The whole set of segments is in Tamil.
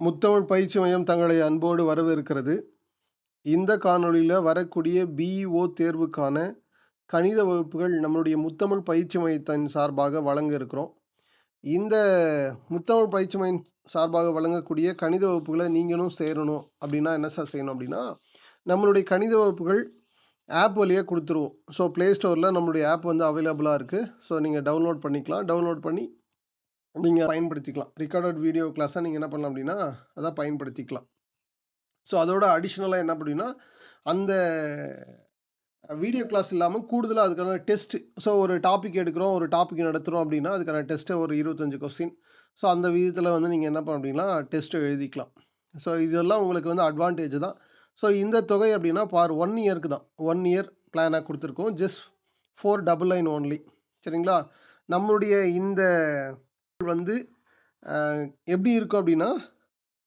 முத்தமிழ் பயிற்சி மையம் தங்களை அன்போடு வரவேற்கிறது. இந்த காணொளியில் வரக்கூடிய பிஇஓ தேர்வுக்கான கணித வகுப்புகள் நம்மளுடைய முத்தமிழ் பயிற்சி மையத்தின் சார்பாக வழங்க இருக்கிறோம். இந்த முத்தமிழ் பயிற்சி மையம் சார்பாக வழங்கக்கூடிய கணித வகுப்புகளை நீங்களும் சேரணும் அப்படின்னா என்ன சார் செய்யணும் அப்படின்னா நம்மளுடைய கணித வகுப்புகள் ஆப் வழியாக கொடுத்துருவோம். ஸோ ப்ளே ஸ்டோரில் நம்மளுடைய ஆப் வந்து அவைலபிளாக இருக்குது ஸோ நீங்கள் டவுன்லோட் பண்ணிக்கலாம். டவுன்லோட் பண்ணி நீங்கள் பயன்படுத்திக்கலாம். ரெக்கார்டட் வீடியோ கிளாஸை நீங்கள் என்ன பண்ணலாம் அப்படின்னா அதான் பயன்படுத்திக்கலாம். ஸோ அதோட அடிஷ்னலாக என்ன அப்படின்னா அந்த வீடியோ கிளாஸ் இல்லாமல் கூடுதலாக அதுக்கான டெஸ்ட் ஸோ ஒரு டாபிக் எடுக்கிறோம் ஒரு டாபிக் நடத்துகிறோம் அப்படின்னா அதுக்கான டெஸ்ட்டை ஒரு இருபத்தஞ்சு கொஸ்டின் ஸோ அந்த விதத்தில் வந்து நீங்கள் என்ன பண்ண அப்படின்னா டெஸ்ட்டை எழுதிக்கலாம். ஸோ இதெல்லாம் உங்களுக்கு வந்து அட்வான்டேஜ் தான். ஸோ இந்த தொகை அப்படின்னா பார் ஒன் இயருக்கு தான். ஒன் இயர் பிளானாக கொடுத்துருக்கோம். Just four double nine only சரிங்களா? நம்மளுடைய இந்த வந்து எப்படி இருக்கும் அப்படின்னா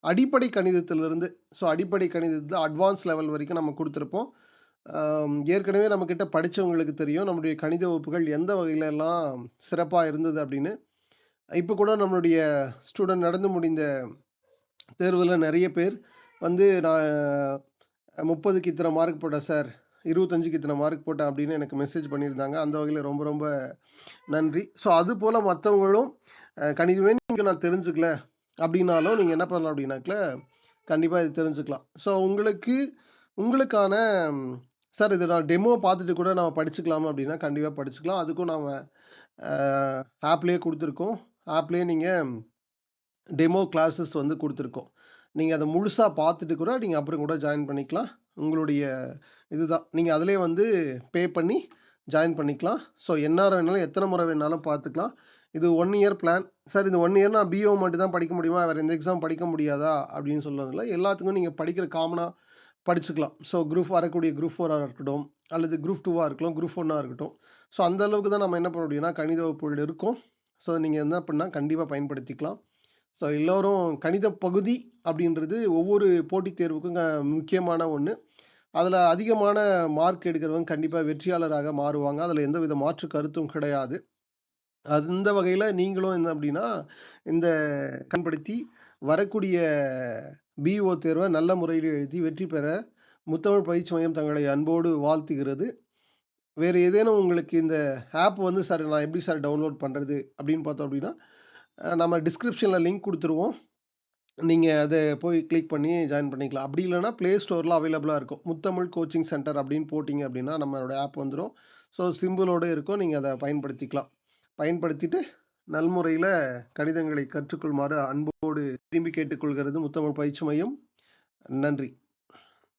அடிப்படை கணிதத்திலிருந்து ஸோ அடிப்படை கணிதத்தில் அட்வான்ஸ் லெவல் வரைக்கும் நம்ம கொடுத்துருப்போம். ஏற்கனவே நம்மக்கிட்ட படித்தவங்களுக்கு தெரியும் நம்முடைய கணித வகுப்புகள் எந்த வகையிலெல்லாம் சிறப்பாக இருந்தது அப்படின்னு. இப்போ கூட நம்மளுடைய ஸ்டூடெண்ட் நடந்து முடிந்த தேர்வில் நிறைய பேர் வந்து நான் முப்பதுக்கு இத்தனை மார்க் போட்டேன் சார் இருபத்தஞ்சுக்கு இத்தனை மார்க் போட்டேன் அப்படின்னு எனக்கு மெசேஜ் பண்ணியிருந்தாங்க. அந்த வகையில் ரொம்ப ரொம்ப நன்றி. ஸோ அது போல் மற்றவங்களும் கணிதமே நீங்கள் நான் தெரிஞ்சுக்கல. அப்படின்னாலும் நீங்கள் என்ன பண்ணலாம் அப்படின்னாக்கல கண்டிப்பாக இது தெரிஞ்சுக்கலாம். ஸோ உங்களுக்கு உங்களுக்கான சார் இது நான் டெமோ பார்த்துட்டு கூட நம்ம படிச்சுக்கலாமா அப்படின்னா கண்டிப்பாக படிச்சுக்கலாம். அதுக்கும் நாம் ஆப்லேயே கொடுத்துருக்கோம். ஆப்லேயே நீங்கள் டெமோ கிளாஸஸ் வந்து கொடுத்துருக்கோம். நீங்கள் அதை முழுசாக பார்த்துட்டு கூட நீங்கள் அப்புறம் கூட ஜாயின் பண்ணிக்கலாம். உங்களுடைய இதுதான். நீங்கள் அதிலே வந்து பே பண்ணி ஜாயின் பண்ணிக்கலாம். ஸோ என்ன வேணாலும் எத்தனை முறை வேணாலும் பார்த்துக்கலாம். இது ஒன் இயர் பிளான் சார் இது ஒன் இயர் நான் பிஓ மட்டும் தான் படிக்க முடியுமா? வேறு எந்த எக்ஸாம் படிக்க முடியாதா? அப்படின்னு சொல்லுவாங்கல்ல எல்லாத்துக்கும் நீங்கள் படிக்கிற காமனாக படிச்சுக்கலாம். ஸோ குரூப் வரக்கூடிய குரூப் ஃபோராக இருக்கட்டும் அல்லது குரூப் டூவாக இருக்கலாம் குரூப் ஒன்னாக இருக்கட்டும். ஸோ அந்த அளவுக்கு தான் நம்ம என்ன பண்ண முடியும்னா கணித வகுப்புகள் இருக்கும். ஸோ நீங்கள் என்ன பண்ணால் கண்டிப்பாக பயன்படுத்திக்கலாம். ஸோ எல்லோரும் கணித பகுதி அப்படின்றது ஒவ்வொரு போட்டித் தேர்வுக்கும் முக்கியமான ஒன்று அதில் அதிகமான மார்க் எடுக்கிறவங்க கண்டிப்பாக வெற்றியாளராக மாறுவாங்க. அதில் எந்த வித மாற்று கருத்தும் கிடையாது. அந்த வகையில் நீங்களும் என்ன அப்படின்னா இந்த கண்படுத்தி வரக்கூடிய பிஓ தேர்வை நல்ல முறையில் எழுதி வெற்றி பெற முத்தமிழ் பயிற்சி மையம் தங்களை அன்போடு வாழ்த்துகிறது. வேறு ஏதேனும் உங்களுக்கு இந்த ஆப் வந்து சார் நான் எப்படி சார் டவுன்லோட் பண்ணுறது அப்படின்னு பார்த்தோம் அப்படின்னா நம்ம டிஸ்கிரிப்ஷனில் லிங்க் கொடுத்துருவோம். நீங்கள் அதை போய் கிளிக் பண்ணி ஜாயின் பண்ணிக்கலாம். அப்படி இல்லைனா ப்ளே ஸ்டோரில் அவைலபிளாக இருக்கும். முத்தமிழ் கோச்சிங் சென்டர் அப்படின்னு போட்டிங்க அப்படின்னா நம்மளோட ஆப் வந்துடும் ஸோ சிம்பிளோடு இருக்கும். நீங்கள் அதை பயன்படுத்திக்கலாம். பயன்படுத்திட்டு நல்முறையில் கணிதங்களை கற்றுக்கொள்மாறு அன்போடு திரும்பி கேட்டுக்கொள்கிறது முத்தமிழ் பயிற்சி மையம். நன்றி.